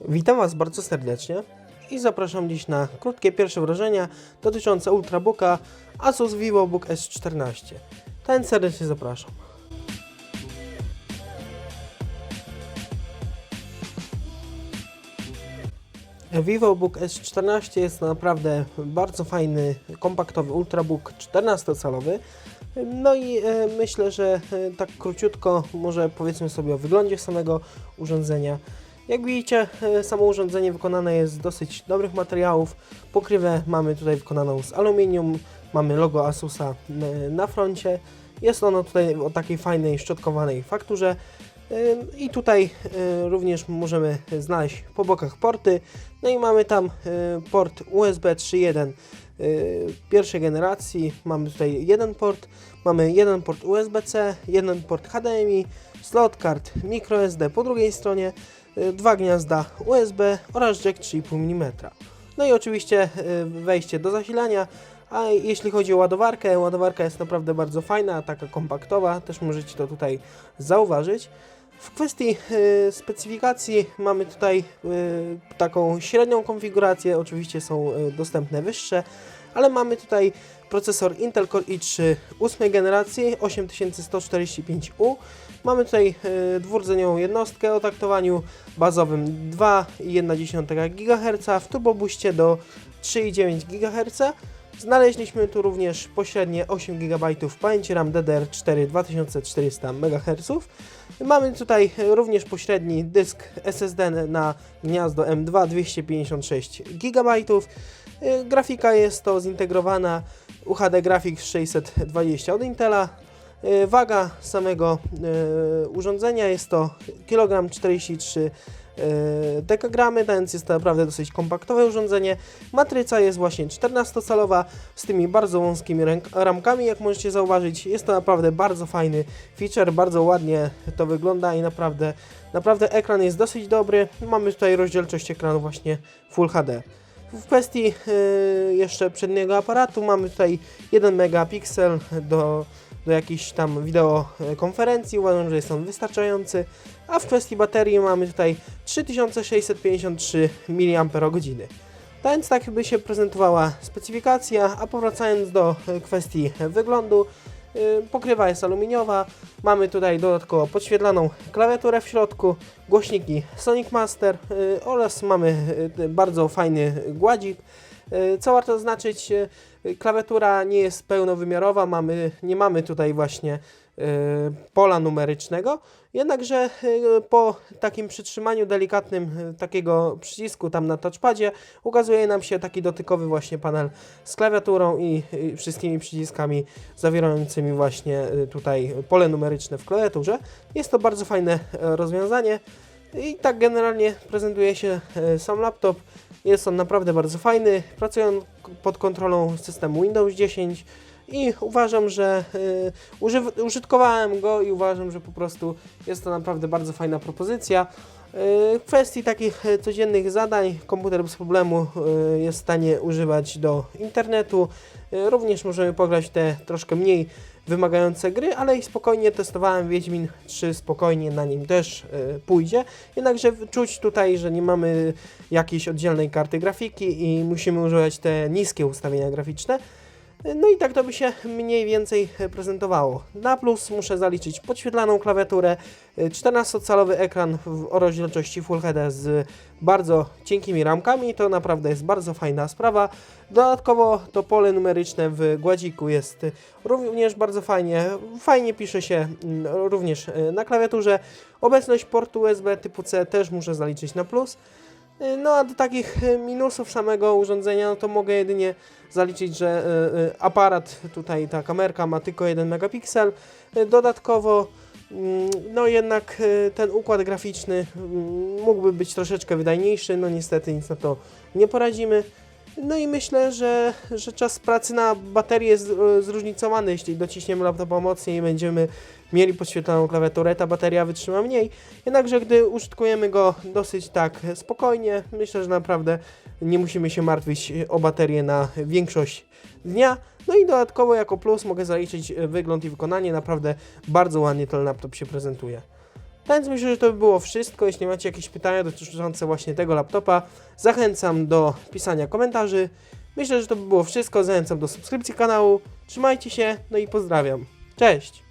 Witam Was bardzo serdecznie i zapraszam dziś na krótkie pierwsze wrażenia dotyczące Ultrabooka Asus VivoBook S14. Ten serdecznie zapraszam. VivoBook S14 jest naprawdę bardzo fajny, kompaktowy Ultrabook 14-calowy. No i e, myślę, że e, tak króciutko może powiedzmy sobie o wyglądzie samego urządzenia. Jak widzicie, e, samo urządzenie wykonane jest z dosyć dobrych materiałów. Pokrywę mamy tutaj wykonaną z aluminium, mamy logo Asusa e, na froncie. Jest ono tutaj o takiej fajnej, szczotkowanej fakturze. Ym, I tutaj również możemy znaleźć po bokach porty. No i mamy tam port USB 3.1 y, pierwszej generacji. Mamy tutaj jeden port, mamy jeden port USB-C, jeden port HDMI, slot kart microSD po drugiej stronie, dwa gniazda USB oraz jack 3,5 mm. No i oczywiście y, wejście do zasilania. A jeśli chodzi o ładowarkę, ładowarka jest naprawdę bardzo fajna, taka kompaktowa, też możecie to tutaj zauważyć. W kwestii y, specyfikacji mamy tutaj y, taką średnią konfigurację, oczywiście są y, dostępne wyższe, ale mamy tutaj procesor Intel Core i3 ósmej generacji 8145U. Mamy tutaj y, dwurdzeniową jednostkę o taktowaniu bazowym 2,1 GHz, w turbobuście do 3,9 GHz. Znaleźliśmy tu również pośrednie 8 GB pamięci RAM DDR4 2400 MHz. Mamy tutaj również pośredni dysk SSD na gniazdo M2 256 GB. Grafika jest to zintegrowana UHD Graphics 620 od Intela. Y, Waga samego y, urządzenia jest to 1,43 kg dekagramy, więc jest to naprawdę dosyć kompaktowe urządzenie. Matryca jest właśnie 14-calowa z tymi bardzo wąskimi ramkami, jak możecie zauważyć. Jest to naprawdę bardzo fajny feature, bardzo ładnie to wygląda i naprawdę, naprawdę ekran jest dosyć dobry. Mamy tutaj rozdzielczość ekranu właśnie Full HD. W kwestii y, jeszcze przedniego aparatu mamy tutaj 1 megapiksel do, do jakiejś tam wideokonferencji. Uważam, że jest on wystarczający. A w kwestii baterii mamy tutaj 3653 mAh. Więc tak by się prezentowała specyfikacja, a powracając do e, kwestii wyglądu, y, pokrywa jest aluminiowa, mamy tutaj dodatkowo podświetlaną klawiaturę w środku, głośniki Sonic Master y, oraz mamy bardzo fajny gładzik. Y, Co warto zaznaczyć, y, klawiatura nie jest pełnowymiarowa, mamy, nie mamy tutaj właśnie y, pola numerycznego, jednakże po takim przytrzymaniu delikatnym takiego przycisku tam na touchpadzie ukazuje nam się taki dotykowy właśnie panel z klawiaturą i, wszystkimi przyciskami zawierającymi właśnie tutaj pole numeryczne w klawiaturze. Jest to bardzo fajne e, rozwiązanie i tak generalnie prezentuje się e, sam laptop. Jest on naprawdę bardzo fajny. Pracuje pod kontrolą systemu Windows 10 i uważam, że y, użytkowałem go i uważam, że po prostu jest to naprawdę bardzo fajna propozycja. Y, W kwestii takich e, codziennych zadań komputer bez problemu y, jest w stanie używać do internetu. Y, Również możemy pograć te troszkę mniej wymagające gry, ale i spokojnie testowałem Wiedźmin 3, spokojnie na nim też y, pójdzie. Jednakże czuć tutaj, że nie mamy jakiejś oddzielnej karty grafiki i musimy używać te niskie ustawienia graficzne. No i tak to by się mniej więcej prezentowało. Na plus muszę zaliczyć podświetlaną klawiaturę, y, 14-calowy ekran w o rozdzielczości Full HD z bardzo cienkimi ramkami, to naprawdę jest bardzo fajna sprawa. Dodatkowo to pole numeryczne w gładziku jest również bardzo fajnie, fajnie pisze się mm, również y, na klawiaturze. Obecność portu USB typu C też muszę zaliczyć na plus. Y, No a do takich y, minusów samego urządzenia, no to mogę jedynie zaliczyć, że y, aparat, tutaj ta kamerka ma tylko 1 megapiksel. Dodatkowo, mm, no jednak ten układ graficzny mm, mógłby być troszeczkę wydajniejszy, no niestety nic na to nie poradzimy. No i myślę, że, że czas pracy na baterię jest y, zróżnicowany. Jeśli dociśniemy laptopa mocniej i będziemy mieli podświetloną klawiaturę, ta bateria wytrzyma mniej. Jednakże gdy użytkujemy go dosyć tak spokojnie, myślę, że naprawdę nie musimy się martwić o baterię na większość dnia. No i dodatkowo jako plus mogę zaliczyć e, wygląd i wykonanie. Naprawdę bardzo ładnie ten laptop się prezentuje. Więc myślę, że to by było wszystko. Jeśli macie jakieś pytania dotyczące właśnie tego laptopa, zachęcam do pisania komentarzy. Myślę, że to by było wszystko. Zachęcam do subskrypcji kanału. Trzymajcie się, no i pozdrawiam. Cześć!